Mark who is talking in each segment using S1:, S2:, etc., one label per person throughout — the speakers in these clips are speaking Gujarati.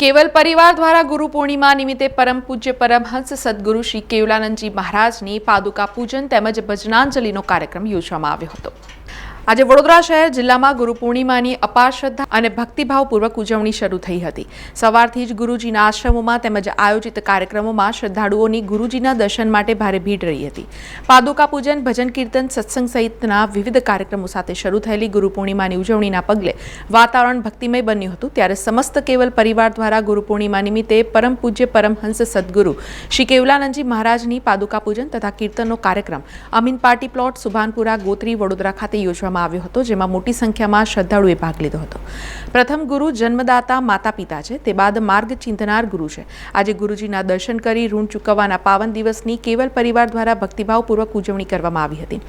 S1: કેવલ પરિવાર દ્વારા ગુરુ પૂર્ણિમા નિમિત્તે પરમ પૂજ્ય પરમહંસ સદગુરુ શ્રી કેવલાનંદજી મહારાજની પાદુકા પૂજન તેમજ ભજનાંજલિનો કાર્યક્રમ યોજવામાં આવ્યો હતો. આજે વડોદરા શહેર જિલ્લામાં ગુરુ પૂર્ણિમાની અપાર શ્રદ્ધા અને ભક્તિભાવપૂર્વક ઉજવણી શરૂ થઈ હતી. સવારથી જ ગુરુજીના આશ્રમોમાં તેમજ આયોજિત કાર્યક્રમોમાં શ્રદ્ધાળુઓની ગુરુજીના દર્શન માટે ભારે ભીડ રહી હતી. પાદુકા પૂજન, ભજન કીર્તન, સત્સંગ સહિતના વિવિધ કાર્યક્રમો સાથે શરૂ થયેલી ગુરુ પૂર્ણિમાની ઉજવણીના પગલે વાતાવરણ ભક્તિમય બન્યું હતું. ત્યારે સમસ્ત કેવલ પરિવાર દ્વારા ગુરુ પૂર્ણિમા નિમિત્તે પરમ પૂજ્ય પરમહંસ સદગુરુ શ્રી કેવલાનંદજી મહારાજની પાદુકા પૂજન તથા કીર્તનનો કાર્યક્રમ અમીન પાર્ટી પ્લોટ, સુભાનપુરા, ગોત્રી, વડોદરા ખાતે યોજવામાં આવ્યો હતો, જેમાં મોટી સંખ્યામાં શ્રદ્ધાળુએ ભાગ લીધો હતો. પ્રથમ ગુરુ જન્મદાતા માતા પિતા છે, તે બાદ માર્ગ ચિંતનાર ગુરુ છે. આજે ગુરુજીના દર્શન કરી ઋણ ચૂકવવાના પાવન દિવસની કેવલ પરિવાર દ્વારા ભક્તિભાવપૂર્વક ઉજવણી કરવામાં આવી હતી.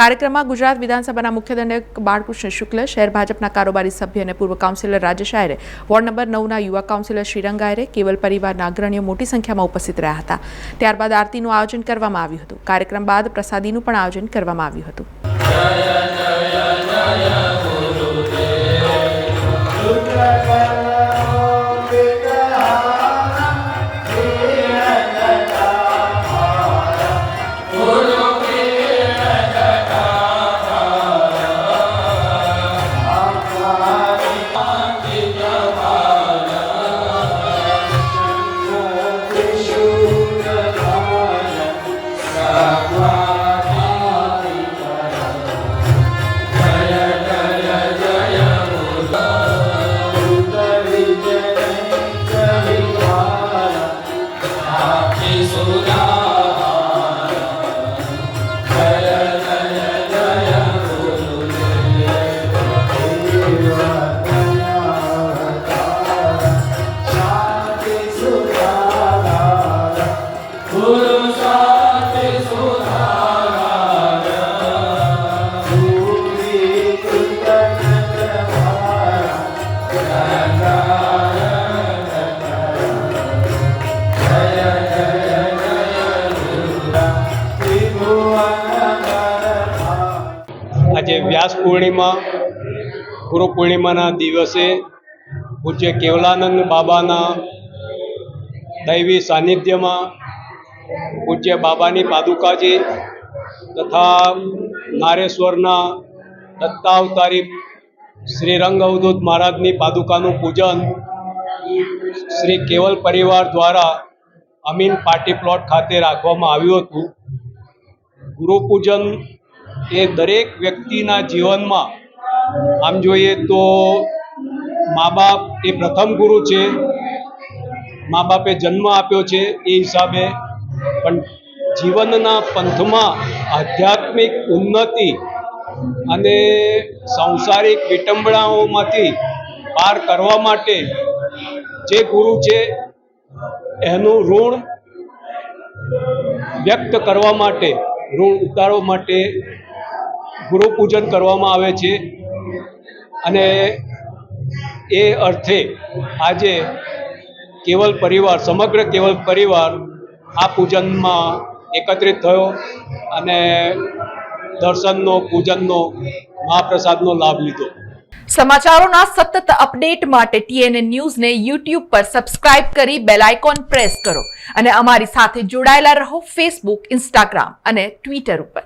S1: કાર્યક્રમમાં ગુજરાત વિધાનસભાના મુખ્ય દંડક બાળકૃષ્ણ શુક્લ, શહેર ભાજપના કારોબારી સભ્ય અને પૂર્વ councillor Rajesh Aayre ward number નવના યુવા કાઉન્સિલર શ્રીરંગ આયરે કેવલ પરિવારના અગ્રણીઓ મોટી સંખ્યામાં ઉપસ્થિત રહ્યા હતા. ત્યારબાદ આરતીનું આયોજન કરવામાં આવ્યું હતું. કાર્યક્રમ બાદ પ્રસાદીનું પણ આયોજન કરવામાં આવ્યું હતું.
S2: Jaya Jaya Jaya Gurudev Durga આજે વ્યાસ પૂર્ણિમા, ગુરુ પૂર્ણિમાના દિવસે પૂજ્ય કેવલાનંદ બાબાના દૈવી સાનિધ્યમાં પૂજ્ય બાબાની પાદુકાજી તથા નારેશ્વરના દત્તાવતારી શ્રી રંગ અવધૂત મહારાજની પાદુકાનું પૂજન શ્રી કેવલ પરિવાર દ્વારા અમીન પાર્ટી પ્લોટ ખાતે રાખવામાં આવ્યું હતું. ગુરુ પૂજન એ દરેક વ્યક્તિના જીવનમાં, આમ જોઈએ તો મા બાપ એ પ્રથમ ગુરુ છે મા બાપે જન્મ આપ્યો છે એ હિસાબે, પણ જીવનના પંથમાં આધ્યાત્મિક ઉન્નતિ અને સંસારિક વિટંબણાઓમાંથી પાર કરવા માટે જે ગુરુ છે, એનું ઋણ વ્યક્ત કરવા માટે, ઋણ ઉતારવા માટે ગુરુ પૂજન કરવામાં આવે છે. અને એ અર્થે આજે કેવલ પરિવાર, સમગ્ર કેવલ પરિવાર આ પૂજનમાં એકત્રિત થયો અને દર્શનનો, પૂજનનો, મહાપ્રસાદનો લાભ લીધો.
S1: સમાચારોના સતત અપડેટ માટે ટીએનએ ન્યૂઝને યુટ્યુબ પર સબસ્ક્રાઇબ કરી બેલ આઇકોન પ્રેસ કરો અને અમારી સાથે જોડાયેલા રહો ફેસબુક, ઇન્સ્ટાગ્રામ અને ટ્વિટર ઉપર.